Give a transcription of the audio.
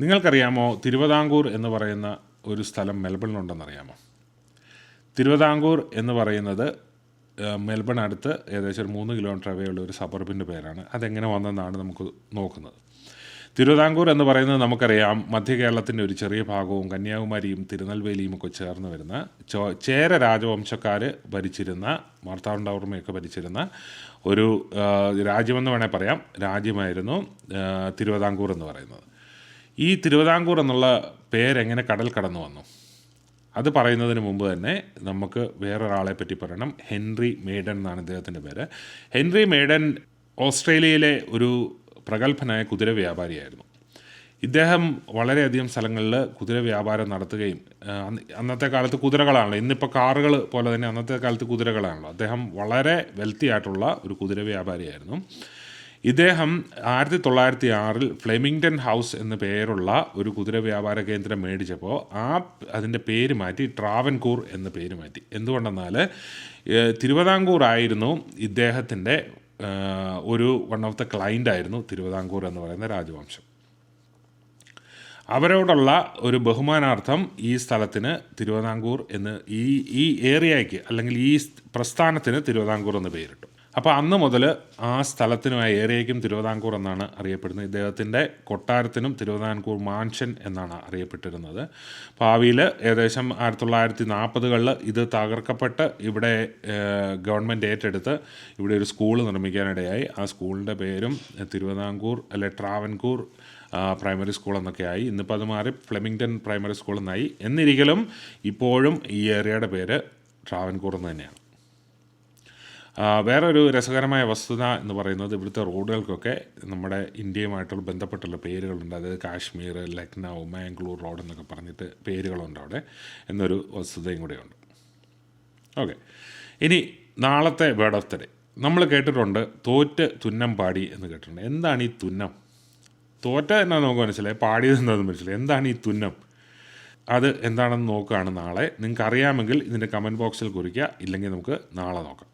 നിങ്ങൾക്കറിയാമോ തിരുവിതാംകൂർ എന്ന് പറയുന്ന ഒരു സ്ഥലം മെൽബണിലുണ്ടെന്നറിയാമോ? തിരുവിതാംകൂർ എന്ന് പറയുന്നത് മെൽബൺ അടുത്ത് ഏകദേശം ഒരു മൂന്ന് കിലോമീറ്റർ അവയുള്ള ഒരു സബർബിന്റെ പേരാണ്. അതെങ്ങനെ വന്നെന്നാണ് നമുക്ക് നോക്കുന്നത്. തിരുവിതാംകൂർ എന്ന് പറയുന്നത് നമുക്കറിയാം മധ്യ കേരളത്തിന്റെ ഒരു ചെറിയ ഭാഗവും കന്യാകുമാരിയും തിരുനെൽവേലിയും ഒക്കെ ചേർന്ന് വരുന്ന ചോ ചേര രാജവംശക്കാർ ഭരിച്ചിരുന്ന മാർത്താണ്ഡവർമ്മയൊക്കെ ഭരിച്ചിരുന്ന ഒരു രാജ്യമെന്ന് വേണേൽ പറയാം. രാജ്യമായിരുന്നു തിരുവിതാംകൂർ എന്ന് പറയുന്നത്. ഈ തിരുവിതാംകൂർ എന്നുള്ള പേരെങ്ങനെ കടൽ കടന്നു വന്നു? അത് പറയുന്നതിന് മുമ്പ് തന്നെ നമുക്ക് വേറൊരാളെ പറ്റി പറയണം. ഹെൻറി മേഡൻ എന്നാണ് ഇദ്ദേഹത്തിന്റെ പേര്. ഹെൻറി മേഡൻ ഓസ്ട്രേലിയയിലെ ഒരു പ്രഗത്ഭനായ കുതിര വ്യാപാരിയായിരുന്നു. ഇദ്ദേഹം വളരെയധികം സ്ഥലങ്ങളിൽ കുതിര വ്യാപാരം നടത്തുകയും അന്നത്തെ കാലത്ത് കുതിരകളാണല്ലോ. ഇന്നിപ്പോൾ കാറുകൾ പോലെ തന്നെ അന്നത്തെ കാലത്ത് കുതിരകളാണല്ലോ. അദ്ദേഹം വളരെ വെൽത്തി ആയിട്ടുള്ള ഒരു കുതിര വ്യാപാരിയായിരുന്നു. ഇദ്ദേഹം ആയിരത്തി തൊള്ളായിരത്തി ആറിൽ ഫ്ലെമിംഗ്ടൺ ഹൗസ് എന്ന പേരുള്ള ഒരു കുതിര വ്യാപാര കേന്ദ്രം മേടിച്ചപ്പോൾ ആ അതിന്റെ പേര് മാറ്റി ട്രാവൻകൂർ എന്ന പേര് മാറ്റി. എന്തുകൊണ്ടെന്നാൽ തിരുവിതാംകൂർ ആയിരുന്നു ഇദ്ദേഹത്തിന്റെ ഒരു വൺ ഓഫ് ദ ക്ലൈന്റ് ആയിരുന്നു തിരുവിതാംകൂർ എന്ന് പറയുന്ന രാജവംശം. അവരോടുള്ള ഒരു ബഹുമാനാർത്ഥം ഈ സ്ഥലത്തിന് തിരുവിതാംകൂർ എന്ന് ഈ ഈ ഏരിയയ്ക്ക് അല്ലെങ്കിൽ ഈ പ്രസ്ഥാനത്തിന് തിരുവിതാംകൂർ എന്ന് പേരിട്ടു. അപ്പോൾ അന്ന് മുതൽ ആ സ്ഥലത്തിനും ആ ഏരിയയ്ക്കും തിരുവിതാംകൂർ എന്നാണ് അറിയപ്പെടുന്നത്. ഇദ്ദേഹത്തിന്റെ കൊട്ടാരത്തിനും തിരുവിതാംകൂർ മാൻഷൻ എന്നാണ് അറിയപ്പെട്ടിരുന്നത്. ഭാവിയിൽ ഏകദേശം ആയിരത്തി തൊള്ളായിരത്തി നാൽപ്പതുകളിൽ ഇത് തകർക്കപ്പെട്ട് ഇവിടെ ഗവൺമെന്റ് ഏറ്റെടുത്ത് ഇവിടെ ഒരു സ്കൂൾ നിർമ്മിക്കാനിടയായി. ആ സ്കൂളിന്റെ പേരും തിരുവിതാംകൂർ അല്ലെ ട്രാവൻകൂർ പ്രൈമറി സ്കൂൾ എന്നൊക്കെ ആയി ഇന്നിപ്പോൾ അത് മാറി ഫ്ലെമിങ്ടൺ പ്രൈമറി സ്കൂൾ എന്നായി. എന്നിരിക്കലും ഇപ്പോഴും ഈ ഏരിയയുടെ പേര് ട്രാവൻകൂർ എന്ന് തന്നെയാണ്. വേറൊരു രസകരമായ വസ്തുത എന്ന് പറയുന്നത് ഇവിടുത്തെ റോഡുകൾക്കൊക്കെ നമ്മുടെ ഇന്ത്യയുമായിട്ടുള്ള ബന്ധപ്പെട്ടുള്ള പേരുകളുണ്ട്. അതായത് കാശ്മീർ ലക്നൗ മാംഗ്ലൂർ റോഡ് എന്നൊക്കെ പറഞ്ഞിട്ട് പേരുകളുണ്ട് അവിടെ. എന്നൊരു വസ്തുതയും കൂടെയുണ്ട്. ഓക്കെ. ഇനി നാളത്തെ വേർഡ് ഓഫ് ദ ഡേ. നമ്മൾ കേട്ടിട്ടുണ്ട് തോറ്റ് തുന്നം പാടി എന്ന് കേട്ടിട്ടുണ്ട്. എന്താണ് ഈ തുന്നം? തോറ്റ എന്നാ നമുക്ക് മനസ്സിലായി? പാടിയത് എന്താണെന്ന് മനസ്സിലായി? എന്താണ് ഈ തുന്നം? അത് എന്താണെന്ന് നോക്കുകയാണ് നാളെ. നിങ്ങൾക്ക് അറിയാമെങ്കിൽ ഇതിന്റെ കമന്റ് ബോക്സിൽ കുറിക്കുക. ഇല്ലെങ്കിൽ നമുക്ക് നാളെ നോക്കാം.